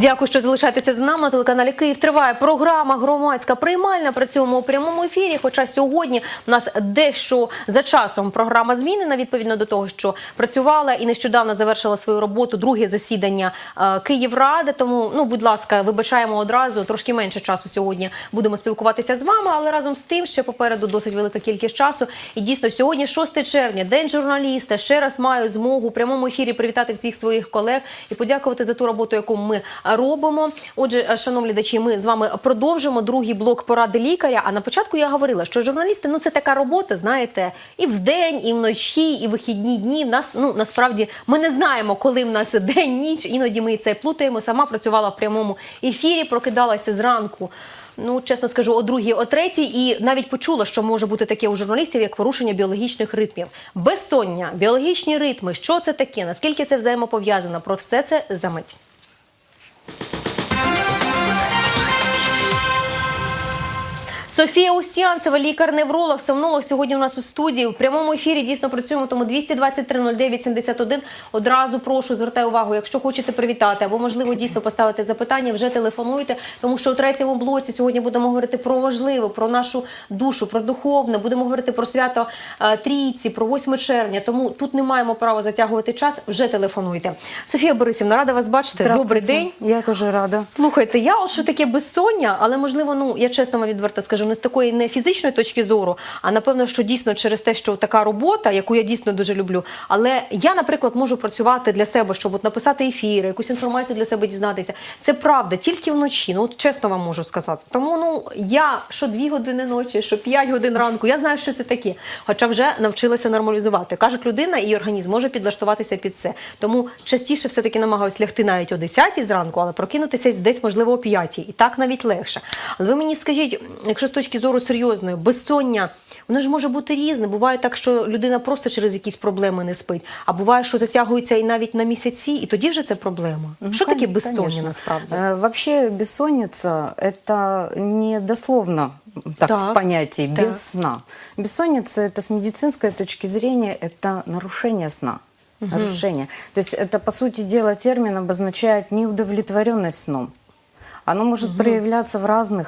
Дякую, що залишаєтеся з нами. На телеканалі Київ триває програма громадська приймальна. Працюємо у прямому ефірі. Хоча сьогодні у нас дещо за часом програма змінена відповідно до того, що працювала і нещодавно завершила свою роботу друге засідання е, Київради. Тому, ну будь ласка, вибачаємо одразу. Трошки менше часу сьогодні будемо спілкуватися з вами, але разом з тим, ще попереду досить велика кількість часу. І дійсно, сьогодні 6 червня, день журналіста. Ще раз маю змогу у прямому ефірі привітати всіх своїх колег і подякувати за ту роботу, яку ми робимо. Отже, шановні глядачі, ми з вами продовжимо другий блок поради лікаря. А на початку я говорила, що журналісти ну це така робота, знаєте, і вдень, і вночі, і вихідні дні. В нас ну насправді ми не знаємо, коли в нас день, ніч. Іноді ми це плутаємо. Сама працювала в прямому ефірі, прокидалася зранку. Ну, чесно скажу, о другій, о третій, і навіть почула, що може бути таке у журналістів, як порушення біологічних ритмів. Безсоння, біологічні ритми. Що це таке? Наскільки це взаємопов'язано? Про все це за мить. Софія Устянцева, лікар-невролог, сомнолог сьогодні у нас у студії. В прямому ефірі дійсно працюємо, тому 223 09 71. Одразу прошу, звертаю увагу, якщо хочете привітати або, можливо, дійсно поставити запитання, вже телефонуйте, тому що у третьому блоці сьогодні будемо говорити про важливе, про нашу душу, про духовне, будемо говорити про свято е, Трійці, про 8 червня. Тому тут не маємо права затягувати час, вже телефонуйте. Софія Борисівна, рада вас бачити. Добрий день. Я тоже рада. Слухайте, я от що таке безсоння, але можливо, ну я чесно вам відверто скажу, не з такої не фізичної точки зору, а напевно, що дійсно через те, що така робота, яку я дійсно дуже люблю. Але я, наприклад, можу працювати для себе, щоб от написати ефіри, якусь інформацію для себе дізнатися. Це правда, тільки вночі. Ну от чесно вам можу сказати. Тому ну я що дві години ночі, що п'ять годин ранку, я знаю, що це таке. Хоча вже навчилася нормалізувати. Кажуть, людина і організм може підлаштуватися під це. Тому частіше все-таки намагаюся лягти навіть о 10 зранку, але прокинутися десь, можливо, о 5. І так навіть легше. Але ви мені скажіть, якщо точки зору серйозної, безсоння, воно ж може бути різне. Буває так, що людина просто через якісь проблеми не спить, а буває, що затягується і навіть на місяці, і тоді вже це проблема. що таке кон- безсоння конечно. насправді? Э, Вообще бессонница – это не дословно так, Так, в понятии так. без сна. Бессонница – это с медицинской точки зрения это нарушение сна. Нарушение. То есть это, по сути дела, термин обозначает неудовлетворенность сном. Оно может проявляться в разных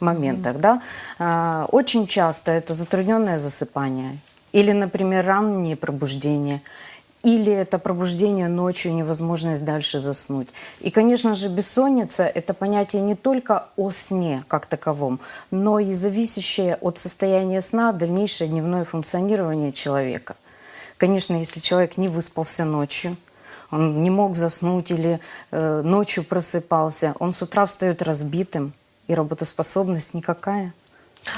моментах, да. А, Очень часто это затрудненное засыпание или, например, раннее пробуждение, или это пробуждение ночью, невозможность дальше заснуть. И, конечно же, бессонница – это понятие не только о сне как таковом, но и зависящее от состояния сна дальнейшее дневное функционирование человека. Конечно, если человек не выспался ночью, он не мог заснуть или э, ночью просыпался, он с утра встает разбитым, и работоспособность никакая.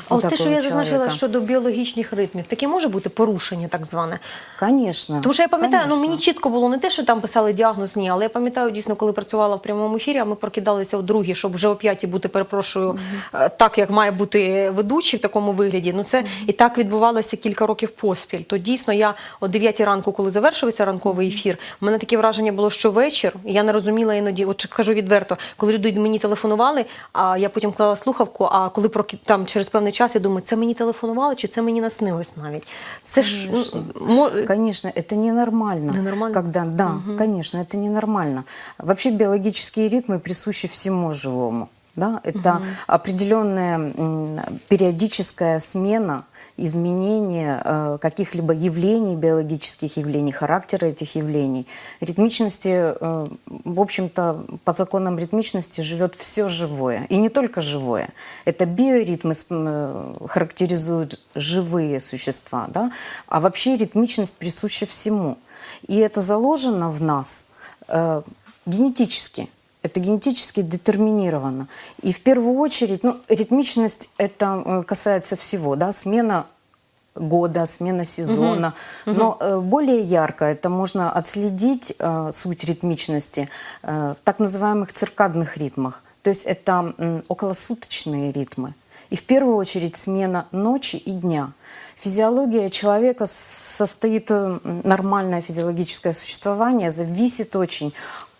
А от те, що я зазначила щодо біологічних ритмів, таке може бути порушення, так зване. Конечно. Тому що я пам'ятаю, ну мені чітко було не те, що там писали діагноз, ні, але я пам'ятаю дійсно, коли працювала в прямому ефірі, а ми прокидалися о другій, щоб вже о п'ятій бути, перепрошую, е, так як має бути ведучий в такому вигляді. Ну це і так відбувалося кілька років поспіль. То дійсно я о 9 ранку, коли завершився ранковий ефір, у мене таке враження було, що вечір. Я не розуміла іноді, от кажу відверто, коли люди мені телефонували, а я потім клала слухавку. А коли там через певний час я думаю, це мені телефонували, чи це мені наснилось навіть. Це ж Конечно. ну, мо- Конечно, это ненормально. Ненормально? Когда, да, конечно, это ненормально. Вообще биологические ритмы присущи всему живому. Да? Это определенная м, периодическая смена изменение э, каких-либо явлений, биологических явлений, характера этих явлений. Ритмичности, э, в общем-то, по законам ритмичности живет все живое. И не только живое. Это биоритмы э, характеризуют живые существа. Да? А вообще ритмичность присуща всему. И это заложено в нас генетически. Это генетически детерминировано. И в первую очередь, ну, ритмичность это э, касается всего, да, смена года, смена сезона. Но э, более ярко это можно отследить э, суть ритмичности э, в так называемых циркадных ритмах. То есть это м, околосуточные ритмы. И в первую очередь смена ночи и дня. Физиология человека состоит, э, нормальное физиологическое существование зависит очень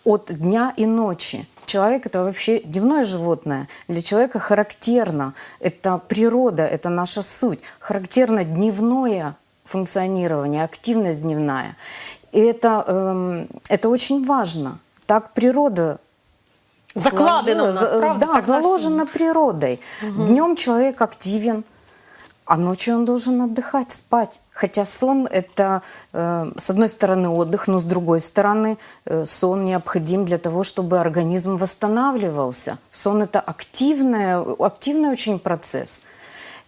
от дня и ночи. Человек это вообще дневное животное. Для человека характерно, это природа, это наша суть. Характерно дневное функционирование, активность дневная. И это, эм, это очень важно. Так природа Закладено в нас, сложила- правда, Да, так заложено природой. Днем человек активен, а ночью он должен отдыхать, спать. Хотя сон это, э, с одной стороны, отдых, но с другой стороны, э, сон необходим для того, чтобы организм восстанавливался. Сон это активная, активный очень процесс.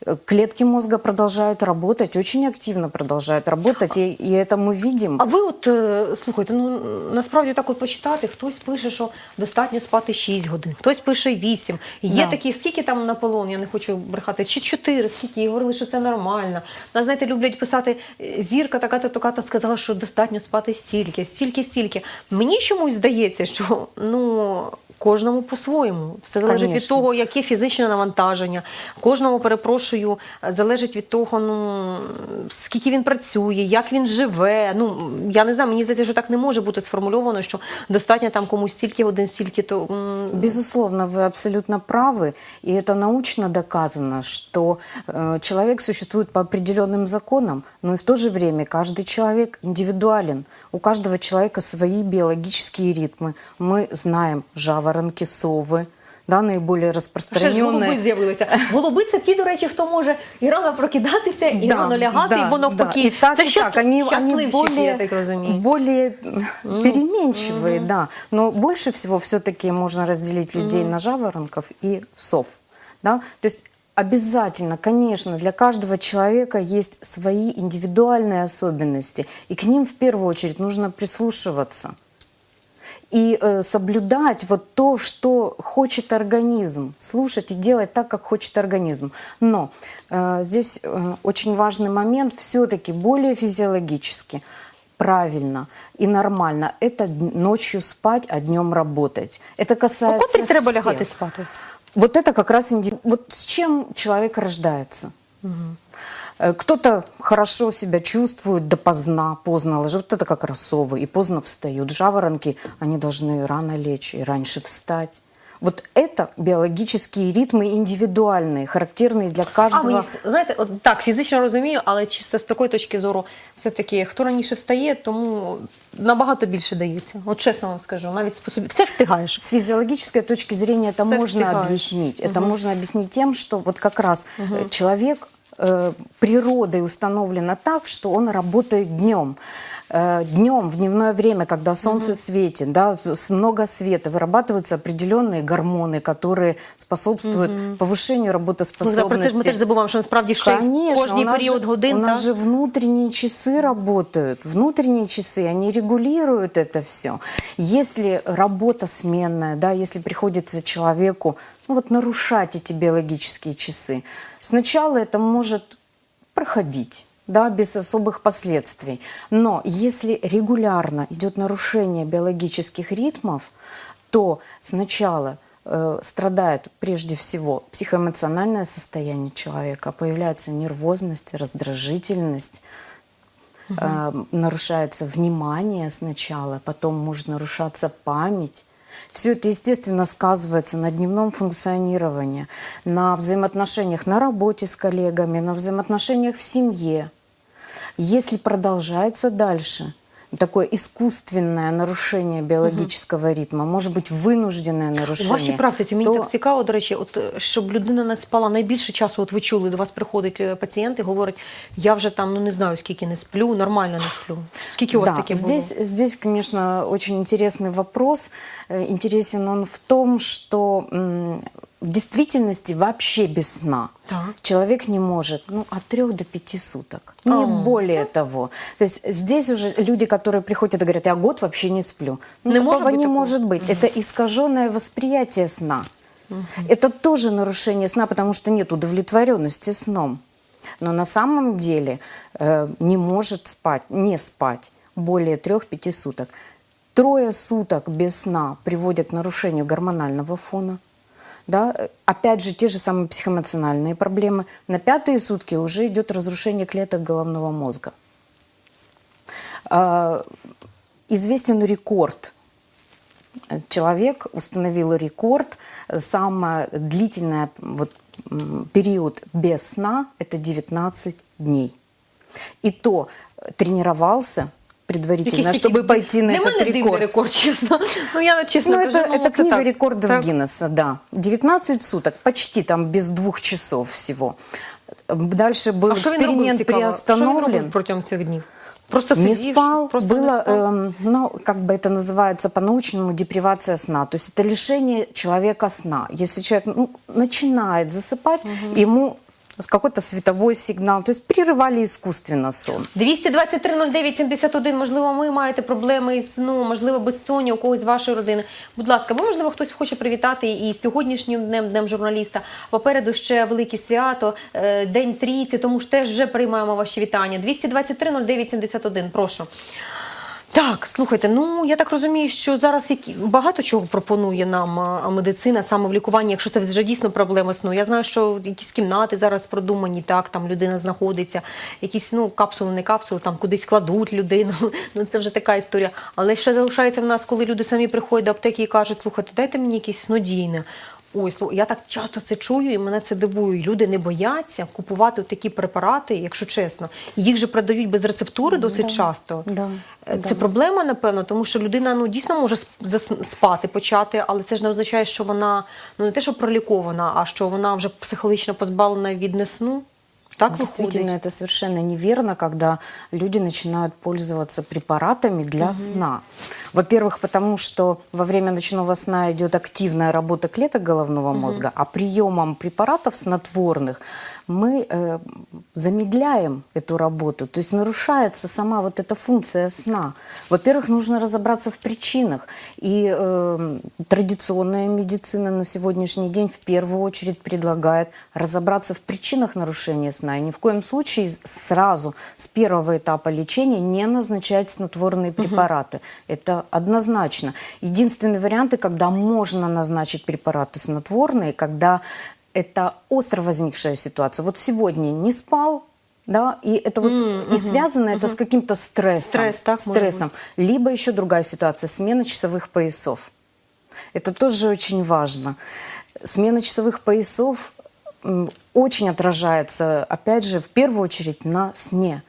Э, Клетки мозга продолжают работать, очень активно продолжают работать, и, и это мы видим. А ви от е, слухайте, ну насправді так от почитати, хтось пише, що достатньо спати 6 годин, хтось пише 8. І Є Да. такі, скільки там Наполеон, я не хочу брехати, чи 4, скільки, і говорили, що це нормально. А знаєте, люблять писати, е, зірка така-то, така-то сказала, що достатньо спати стільки, стільки, стільки. Мені чомусь здається, що ну. Кожному по-своєму. Все залежить від Конечно. того, яке фізичне навантаження. Кожному, перепрошую, залежить від того, ну скільки він працює, як він живе. Ну я не знаю, мені здається, що так не може бути сформульовано, що достатньо там комусь стільки годин, стільки то. м, Безусловно, вы абсолютно правы, и это научно доказано, что э, человек существует по определенным законам, но и в то же время каждый человек индивидуален. У каждого человека свои биологические ритмы. Мы знаем жаворонки, совы, да, наиболее Ще ж голуби распространенные. з'явилися. Голуби це ті, до речі, хто може і рано прокидатися, і Да, рано лягати, да, і воно навпаки. да. И так, це и щас- так. Они, они щасливчики, более, я так розумію. более переменчивые, да. Но больше всего все-таки можно разделить людей на жаворонков и сов. Да? То есть обязательно, конечно, для каждого человека есть свои индивидуальные особенности, и к ним в первую очередь нужно прислушиваться и э, соблюдать вот то, что хочет организм, слушать и делать так, как хочет организм. Но э, здесь э, очень важный момент, все-таки более физиологически правильно и нормально это ночью спать, а днем работать. Это касается треба всех. лягати спати? Вот это как раз инди- вот с чем человек рождается. Э, Кто-то хорошо себя чувствует допоздна, поздно ложит. Вот это как раз совы. И поздно встают. Жаворонки, они должны рано лечь и раньше встать. Вот это биологические ритмы индивидуальные, характерные для А каждого. мені знаєте, от так фізично розумію, але чисто з такої точки зору, все таки, хто раніше встає, тому набагато більше дається. От чесно вам скажу, навіть способі все встигаєш. С физиологической точки зрения это Все можно встигаешь. объяснить. Это можно объяснить тем, что вот как раз э, человек э, природой установлено так, что он работает днем. Днем, в дневное время, когда солнце светит, да, с- много света, вырабатываются определенные гормоны, которые способствуют повышению Ну, да, работоспособности. про це ж ми теж забуваємо, що насправді ще й Конечно, кожний у нас період же, годин. у нас так? же внутренние часы работают. Внутренние часы, они регулируют это все. Если работа сменная, да, если приходится человеку ну, вот, нарушать эти биологические часы, сначала это может проходить. Да, без особых последствий. Но если регулярно идет нарушение биологических ритмов, то сначала э, страдает прежде всего психоэмоциональное состояние человека, появляется нервозность, раздражительность, э, нарушается внимание сначала, потом может нарушаться память. Все это, естественно, сказывается на дневном функционировании, на взаимоотношениях на работе с коллегами, на взаимоотношениях в семье. Если продолжается дальше такое искусственное нарушение биологического ритма, может быть, вынужденное У нарушение, вашій практиці мені то так цікаво, до речі, от е, щоб людина не спала найбільше часу. От ви чули, до вас приходить е, пацієнт і говорить, я вже там ну не знаю скільки не сплю, нормально не сплю. Скільки у вас да, таке було? здесь, здесь, конечно, очень интересный вопрос. Э, Интересен он в том, что м, В действительности вообще без сна Так. человек не может ну, от трех до пяти суток, не А. более того. То есть здесь уже люди, которые приходят и говорят, я год вообще не сплю. Ну, Не такого может быть не такого? может быть. Это искаженное восприятие сна. Это тоже нарушение сна, потому что нет удовлетворенности сном. Но на самом деле э, не может спать, не спать более трех-пяти суток. Трое суток без сна приводят к нарушению гормонального фона. Да? Опять же, те же самые психоэмоциональные проблемы. На пятые сутки уже идет разрушение клеток головного мозга. А, Известен рекорд человек установил рекорд. Самый длительный вот, период без сна – это 19 дней. И то тренировался предварительно, Якийсь чтобы такий- пойти на Для этот мене дивний рекорд. рекорд, чесно. Ну я чесно Ну, кажу, это, ну, это це книга так. рекордов Так. Гиннесса, да. 19 суток, почти там без двух часов всего. Дальше был А що він робив эксперимент цікаво? Що він приостановлен. робив протягом цих днів? Просто Не сидів, спал, просто было, не спав? эм, ну, как бы это называется по-научному, депривация сна. То есть это лишение человека сна. Если человек ну, начинает засыпать, ему какой-то световой сигнал, то есть прерывали искусственно сон. 223-09-71, можливо, ви маєте проблеми із сном, можливо, безсоння у когось з вашої родини. Будь ласка, або, можливо, хтось хоче привітати і сьогоднішнім днем, днем журналіста. Попереду ще велике свято, е, День трійці, тому ж теж вже приймаємо ваші вітання. 223-09-71, прошу. Так, слухайте, ну я так розумію, що зараз багато чого пропонує нам медицина саме в лікуванні, якщо це вже дійсно проблема сну. Я знаю, що якісь кімнати зараз продумані, так там людина знаходиться, якісь ну капсули, не капсули, там кудись кладуть людину. Ну це вже така історія. Але ще залишається в нас, коли люди самі приходять до аптеки і кажуть, слухайте, дайте мені якесь снодійне. Ой, я так часто це чую, і мене це дивує. Люди не бояться купувати такі препарати, якщо чесно. Їх же продають без рецептури досить часто. Да, Е, да. Це проблема, напевно, тому що людина ну дійсно може спати почати, але це ж не означає, що вона ну не те, що пролікована, а що вона вже психологічно позбавлена від несну. Так Действительно, виходить. это совершенно неверно, когда люди начинают пользоваться препаратами для сна. Во-первых, потому что во время ночного сна идет активная работа клеток головного мозга, а приемом препаратов снотворных мы э, замедляем эту работу, то есть нарушается сама вот эта функция сна. Во-первых, нужно разобраться в причинах. И э, традиционная медицина на сегодняшний день в первую очередь предлагает разобраться в причинах нарушения сна. И ни в коем случае сразу с первого этапа лечения не назначать снотворные препараты. Это однозначно. Единственный вариант, когда можно назначить препараты снотворные, когда это остро возникшая ситуация. Вот сегодня не спал, да, и это вот и связано это с каким-то стрессом, Стресс, так, стрессом. Либо еще другая ситуация, смена часовых поясов. Это тоже очень важно. Смена часовых поясов очень отражается, опять же, в первую очередь на сне.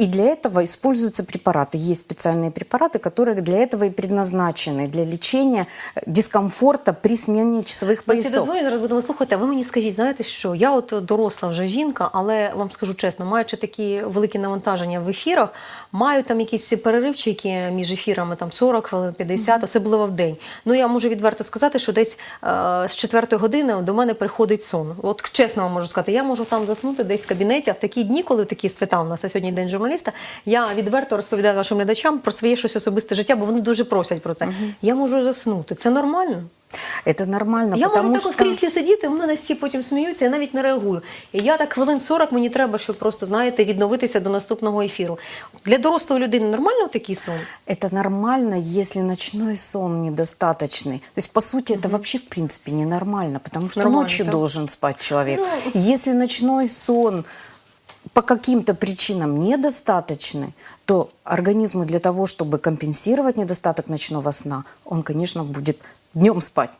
И для этого используются препараты. Есть специальные препараты, которые для этого и предназначены, для лечения э, дискомфорта при смене часовых Ми всі поясов. дозволі зараз будемо слухати. А ви мені скажіть, знаєте що? Я от доросла вже жінка, але вам скажу чесно, маючи такі великі навантаження в ефірах, маю там якісь переривчики між ефірами, там 40 хвилин, 50, особливо в день. Ну я можу відверто сказати, що десь е, з четвертої години до мене приходить сон. От чесно вам можу сказати, я можу там заснути десь в кабінеті, а в такі дні, коли такі свята у нас а сьогодні день журналіста, я відверто розповідаю вашим глядачам про своє щось особисте життя, бо вони дуже просять про це. Я можу заснути. Це нормально. Это нормально, Я потому можу так что... от в кріслі сидіти, у мене всі потім сміються, я навіть не реагую. І я так хвилин 40 мені треба, щоб просто, знаєте, відновитися до наступного ефіру. Для дорослої людини нормально такий сон? Это нормально, если ночной сон недостаточный. То есть, по сути, это вообще, в принципе, ненормально, потому что Нормально, ночью да. должен спать человек. Ну. Если ночной сон по каким-то причинам недостаточны, то организму для того, чтобы компенсировать недостаток ночного сна, он, конечно, будет днем спать.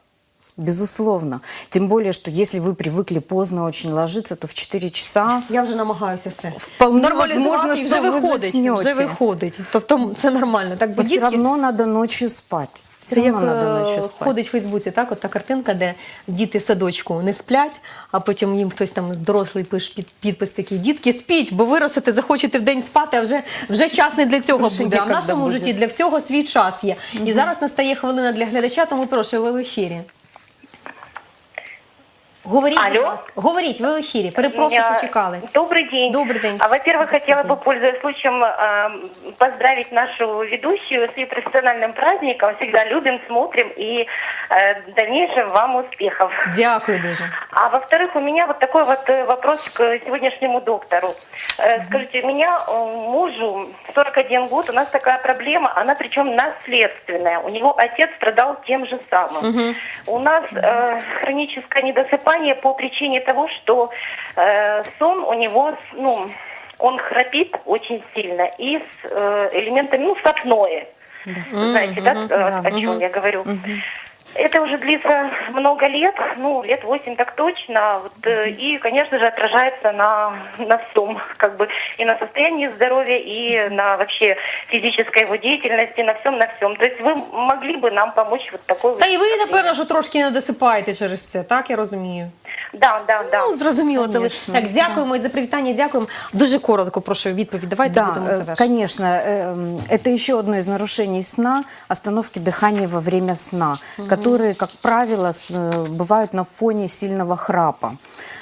Безусловно. Тем более, что если вы привыкли поздно очень ложиться, то в 4 часа Я вже намагаюся все. Вполне возможно, і що вже ви виходить, заснете. вже виходить. Тобто це нормально. Так, бо все дітки, равно надо ночью спать. Все Це равно як надо е, ночью спать. ходить в Фейсбуці, так, от та картинка, де діти в садочку не сплять, а потім їм хтось там дорослий пише під, підпис такий, дітки, спіть, бо виростете, захочете в день спати, а вже, вже час не для цього Вже буде. А в ніколи нашому буде. житті для всього свій час є. І зараз настає хвилина для глядача, тому прошу, ви в ефірі. Говоріть, будь Алло. ласка. Говоріть, ви в ефірі. Перепрошую, Я- що чекали. Добрый день. Добрый день. А, Во-первых, хотела бы, пользуясь случаем, э, поздравить нашу ведущую с ее профессиональным праздником. Всегда любим, смотрим и э, дальнейших вам успехов. Дякую дуже. А во-вторых, у меня вот такой вот э, вопрос к сегодняшнему доктору. Э, Скажите, у меня мужу 41 год, у нас такая проблема, она причем наследственная. У него отец страдал тем же самым. У нас э, хроническое недосыпание по причине того, что э, сон у него, ну, он храпит очень сильно и с э, элементами, ну, сопное. Знаете, да, Да. о чем я говорю? Это уже длится много лет, ну, лет 8 так точно, вот, э, и, конечно же, отражается на, на всем, как бы, и на состоянии здоровья, и на вообще физической его деятельности, на всем, на всем. То есть вы могли бы нам помочь вот такой Та вот і ви, проблеме? напевно, що трошки не досипаєте через це, так я розумію. Да, да, да. Ну, зрозуміло, це ви. Конечно. Так, дякуємо і за привітання, дякуємо. Дуже коротко прошу відповідь. Давайте Да, будемо э, завершити. конечно. эм, Это еще одно из нарушений сна, остановки дыхания во время сна, которые, как правило, э, бывают на фоне сильного храпа.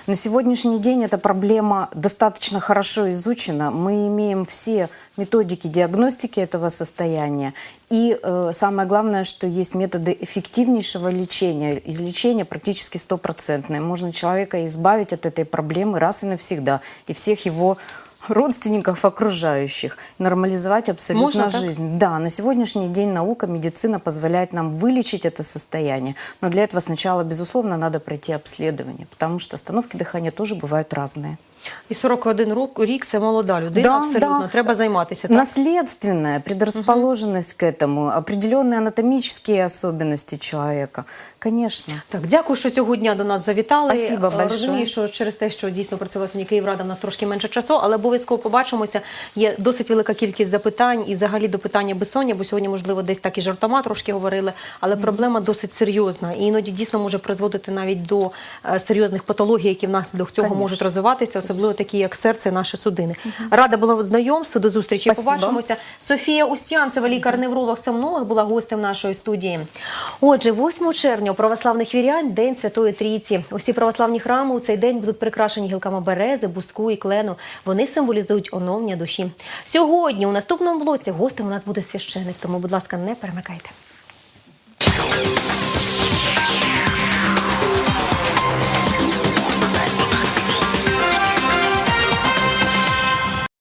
На сегодняшний день эта проблема достаточно хорошо изучена. Мы имеем все методики диагностики этого состояния. И э, самое главное, что есть методы эффективнейшего лечения. Излечение практически стопроцентное. Можно человека избавить от этой проблемы раз и навсегда. И всех его родственников окружающих, нормализовать абсолютно Можно так? жизнь. Да, на сегодняшний день наука, медицина позволяет нам вылечить это состояние, но для этого сначала, безусловно, надо пройти обследование, потому что остановки дыхания тоже бывают разные. І 41 рок- рік це молода людина, Да, абсолютно. да. Треба займатися. Так? Наследственная предрасположенность к этому, определенные анатомические особенности человека, конечно. Так, дякую, що цього дня до нас завітали. Спасибо Е. Розумію, що через те, що дійсно працювала сьогодні Київрада, в нас трошки менше часу, але обов'язково побачимося. Є досить велика кількість запитань і взагалі до питання безсоння, бо сьогодні, можливо, десь так і жартома трошки говорили, але проблема досить серйозна і іноді дійсно може призводити навіть до е, серйозних патологій, які внаслідок цього Конечно. можуть розвиватися, особливо такі, як серце, наші судини. Рада була знайомству. До зустрічі. Спасибо. Побачимося. Софія Устянцева, лікар-невролог, сомнолог, була гостем нашої студії. Отже, 8 червня православних вірян День Святої Трійці. Усі православні храми у цей день будуть прикрашені гілками берези, буску і клену. Вони символізують оновлення душі. Сьогодні у наступному блоці гостем у нас буде священик, тому, будь ласка, не перемикайте.